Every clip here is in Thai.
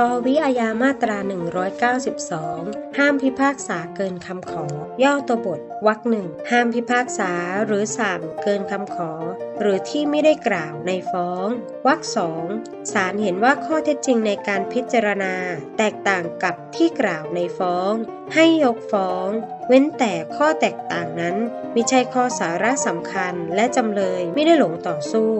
ปวิอาญามาตรา 192 ห้ามพิพากษาเกินคำขอ ย่อตัวบทวรรคหนึ่ง ห้ามพิพากษาหรือสั่งเกินคำขอ หรือที่ไม่ได้กล่าวในฟ้อง วรรคสองศาลเห็นว่าข้อเท็จจริงในการพิจารณา แตกต่างกับที่กล่าวในฟ้อง ให้ยกฟ้อง เว้นแต่ข้อแตกต่างนั้นมิใช่ข้อสาระสำคัญและจำเลยไม่ได้หลงต่อสู้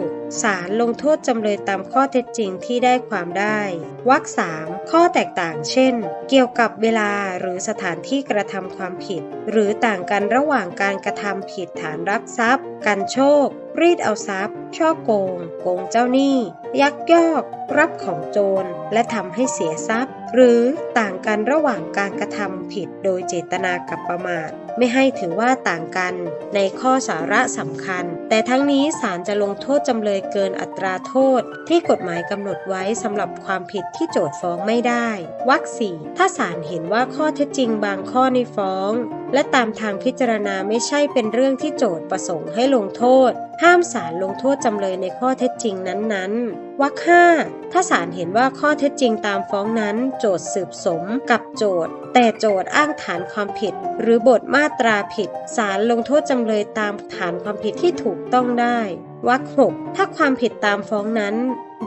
ศาลลงโทษจำเลยตามข้อเท็จจริงที่ได้ความได้วรรคสามข้อแตกต่างเช่น เกี่ยวกับเวลาหรือสถานที่กระทำความผิด หรือต่างกันระหว่างการกระทำผิดฐานรักทรัพย์ กันโชค รีดเอาทรัพย์ ช่อโกง โกงเจ้าหนี้ ยักยอก รับของโจร และทำให้เสียทรัพย์ หรือต่างกันระหว่างการกระทำผิดโดยเจตนากับประมาท ไม่ให้ถือว่าต่างกันในข้อสาระสำคัญ แต่ทั้งนี้ศาลจะลงโทษจำเลยเกินอัตราโทษ ที่กฎหมายกำหนดไว้สำหรับความผิดที่โจทฟ้องไม่ได้วรรคสี่ถ้าศาลเห็นว่าข้อเท็จจริงบางข้อในฟ้อง และตามทางพิจารณาไม่ใช่เป็นเรื่องที่โจทประสงค์ให้ลงโทษ ห้ามศาลลงโทษจำเลยในข้อเท็จจริงนั้นๆวรรคห้าถ้าศาลเห็นว่าข้อเท็จจริงตามฟ้องนั้น โจทสืบสมกับโจทย์ แต่โจทย์อ้างฐานความผิด หรือบทมาตราผิดศาลลงโทษจำเลยตามฐานความผิดที่ถูกต้องได้ วรรคหกถ้าความผิดตามฟ้องนั้น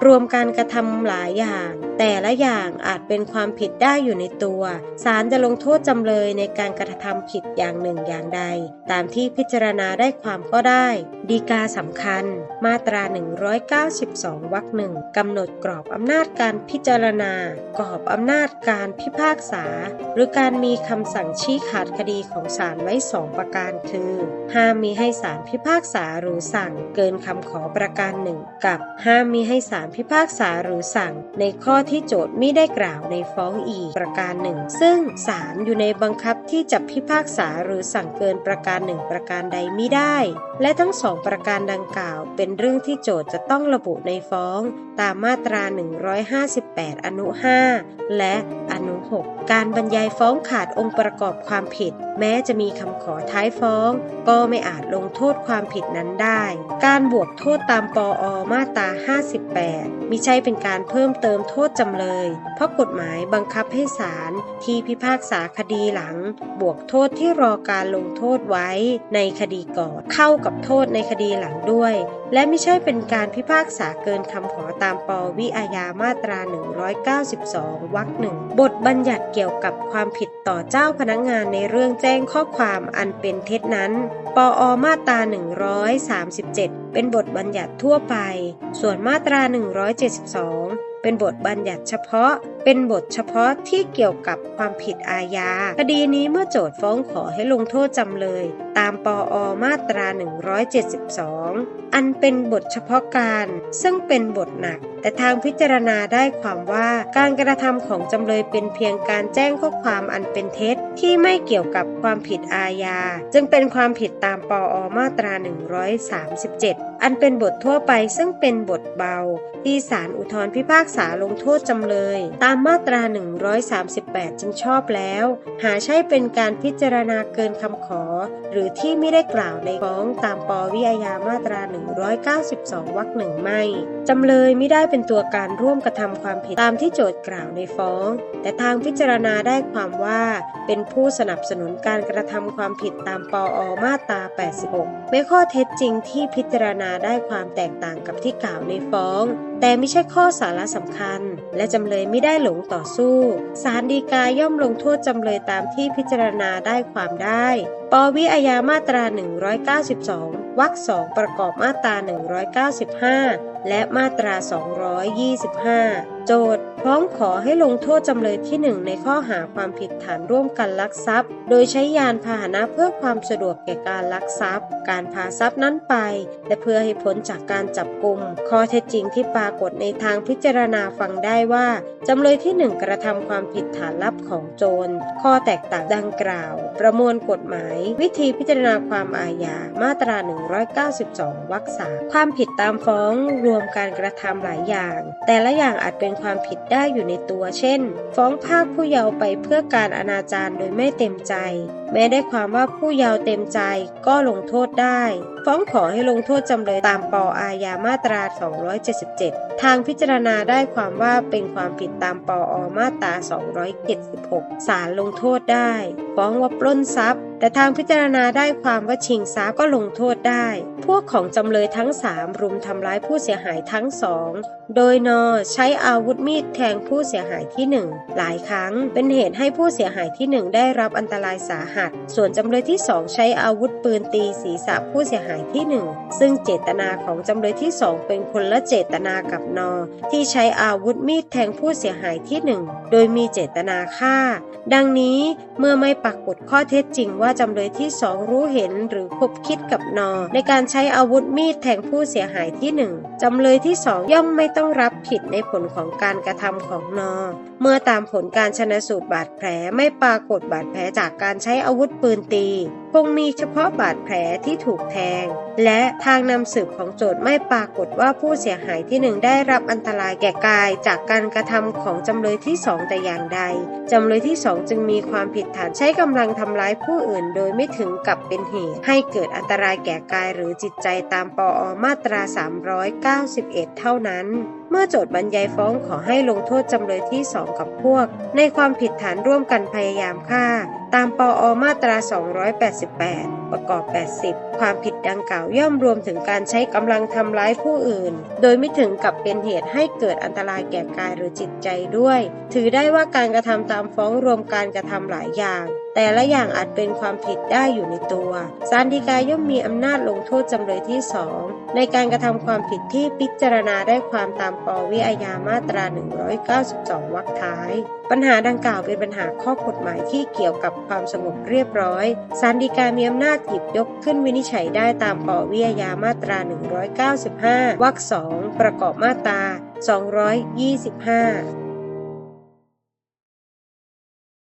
รวมการกระทำหลายอย่าง แต่ละอย่างอาจเป็นความผิดได้อยู่ในตัวศาลจะลงโทษจำเลยในการกระทำผิดอย่างหนึ่งอย่างใด ตามที่พิจารณาได้ความก็ได้ ดีกาสำคัญ มาตรา 192วรรคหนึ่งกำหนดกรอบอำนาจการพิจารณา กรอบอำนาจการพิพากษา หรือการมีคำสั่งชี้ขาดคดีของศาลไว้สองประการคือห้ามมีให้ศาลพิพากษาหรือสั่งเกินคำขอประการหนึ่งกับห้ามมีให้ศาลพิพากษาหรือสั่ง ในข้อที่โจทย์ไม่ได้กล่าวในฟ้องอีกประการหนึ่งซึ่งศาลอยู่ในบังคับที่จะพิพากษาหรือสั่งเกินประการหนึ่งประการใดไม่ได้ และทั้งสองประการดังกล่าว เป็นเรื่องที่โจทย์จะต้องระบุในฟ้อง ตามมาตรา 158 อนุ 5 และอนุ 6 การบรรยายฟ้องขาดองค์ประกอบความผิด แม้จะมีคำขอท้ายฟ้อง ก็ไม่อาจลงโทษความผิดนั้นได้ การบวกโทษตามปออมาตรา 58 มิใช่เป็นการเพิ่มเติมโทษจำเลย เพราะกฎหมายบังคับให้ศาลที่พิพากษาคดีหลัง บวกโทษที่รอการลงโทษไว้ในคดีก่อนเข้ากับโทษในคดีหลังด้วย และไม่ใช่เป็นการพิพากษาเกินคำขอตามปวิอาญามาตรา 192 วรรคหนึ่ง บทบัญญัติเกี่ยวกับความผิดต่อเจ้าพนักงานในเรื่องแจ้งข้อความอันเป็นเท็จนั้นปอมาตรา 137 เป็นบทบัญญัติทั่วไป ส่วนมาตรา 172 เป็นบทบัญญัติเฉพาะ เป็นบทเฉพาะที่เกี่ยวกับความผิดอาญา คดีนี้เมื่อโจทย์ฟ้องขอให้ลงโทษจำเลย ตามปอมาตรา 172 อันเป็นบทเฉพาะการ ซึ่งเป็นบทหนัก แต่ทางพิจารณาได้ความว่าการกระทำของจำเลยเป็นเพียงการแจ้งข้อความอันเป็นเท็จ ที่ไม่เกี่ยวกับความผิดอาญา จึงเป็นความผิดตามปอมาตรา 137 อันเป็นบททั่วไปซึ่งเป็นบทเบา ที่ศาลอุทธรพิพากษาลงโทษจำเลยตามามมาตรา 138 จึงชอบแล้ว หาใช่เป็นการพิจารณาเกินคำขอ หรือที่ไม่ได้กล่าวในฟ้องตามปวิอาญามาตรา 192 วรรคหนึ่งไม่จำเลยไม่ได้เป็นตัวการร่วมกระทำความผิดตามที่โจทย์กล่าวในฟ้อง แต่ทางพิจารณาได้ความว่า เป็นผู้สนับสนุนการกระทำความผิดตามปอมาตรา 86 ไม่ข้อเท็จจริงที่พิจารณาได้ความแตกต่างกับที่กล่าวในฟ้อง แต่ไม่ใช่ข้อสาระสำคัญ และจำเลยไม่ได้หลงต่อสู้ศาลฎีกาย่อมลงโทษจำเลยตามที่พิจารณาได้ความได้ ปวิอาญามาตรา 192วรรคสองประกอบมาตรา 195 และมาตรา 225 โจทย์พร้อมขอให้ลงโทษจำเลยที่ 1 ในข้อหาความผิดฐานร่วมกันลักทรัพย์ โดยใช้ยานพาหนะเพื่อความสะดวกแก่การลักทรัพย์ การพาทรัพย์นั้นไป และเพื่อให้พ้นจากการจับกลุ่มข้อเท็จจริงที่ปรากฏในทางพิจารณาฟังได้ว่าจำเลยที่ 1 กระทำความผิดฐานลับของโจร ข้อแตกต่างดังกล่าว ประมวลกฎหมาย วิธีพิจารณาความอาญามาตรา 192 วรรคสามความผิดตามฟ้องรวมการกระทำหลายอย่าง แต่ละอย่างอาจเป็นนความผิดได้อยู่ในตัว เช่น ฟ้องภาคผู้เยาว์ไปเพื่อการอนาจารโดยไม่เต็มใจ แม้ได้ความว่าผู้เยาว์เต็มใจก็ลงโทษได้ ฟ้องขอให้ลงโทษจำเลยตามปอาญามาตรา 277 ทางพิจารณาได้ความว่าเป็นความผิดตามปอมาตรา 276 ศาลลงโทษได้ ฟ้องว่าปล้นทรัพย์ แต่ทางพิจารณาได้ความว่าชิงทรัพย์ก็ลงโทษได้ พวกของจำเลยทั้ง3รุมทำร้ายผู้เสียหายทั้งสอง โดยนอใช้อาวุธมีดแทงผู้เสียหายที่1หลายครั้งเป็นเหตุให้ผู้เสียหายที่1ได้รับอันตรายสาหัส ส่วนจำเลยที่2ใช้อาวุธปืนตีศีรษะผู้เสียหายที่1ซึ่งเจตนาของจำเลยที่2เป็นคนละเจตนากับนอ ที่ใช้อาวุธมีดแทงผู้เสียหายที่1โดยมีเจตนาฆ่า ดังนี้เมื่อไม่ปรากฏข้อเท็จจริงว่าจำเลยที่ 2 รู้เห็นหรือคบคิดกับนอ ในการใช้อาวุธมีดแทงผู้เสียหายที่ 1 จำเลยที่ 2 ย่อมไม่ต้องรับผิดในผลของการกระทำของนอ เมื่อตามผลการชนะสูตรบาดแผลไม่ปรากฏบาดแผลจากการใช้อาวุธปืนตี คงมีเฉพาะบาดแผลที่ถูกแทงและทางนำสืบของโจทย์ไม่ปรากฏว่าผู้เสียหายที่หนึ่งได้รับอันตรายแก่กาย จากการกระทำของจำเลยที่สองแต่อย่างใดจำเลยที่สองจึงมีความผิดฐานใช้กำลังทำร้ายผู้อื่น โดยไม่ถึงกับเป็นเหตุ ให้เกิดอันตรายแก่กายหรือจิตใจตามปอมาตรา 391 เท่านั้น เมื่อโจทย์บรรยายฟ้องขอให้ลงโทษจำเลยที่ 2 กับพวก ในความผิดฐานร่วมกันพยายามฆ่า ตามปอมาตรา 288 ประกอบ 80 ความผิดดังกล่าวย่อมรวมถึงการใช้กำลังทำร้ายผู้อื่น โดยไม่ถึงกับเป็นเหตุให้เกิดอันตรายแก่กายหรือจิตใจด้วย ถือได้ว่าการกระทำตามฟ้องรวมการกระทำหลายอย่าง แต่ละอย่างอาจเป็นความผิดได้อยู่ในตัว ศาลฎีกาย่อมมีอำนาจลงโทษจำเลยที่2ในการกระทำความผิดที่พิจารณาได้ความตามปวิอาญามาตรา 192 วรรคท้าย ปัญหาดังกล่าวเป็นปัญหาข้อกฎหมายที่เกี่ยวกับความสงบเรียบร้อย ศาลฎีกามีอำนาจหยิบยกขึ้นวินิจฉัยได้ตามปวิอาญามาตรา 195 วรรค2ประกอบมาตรา 225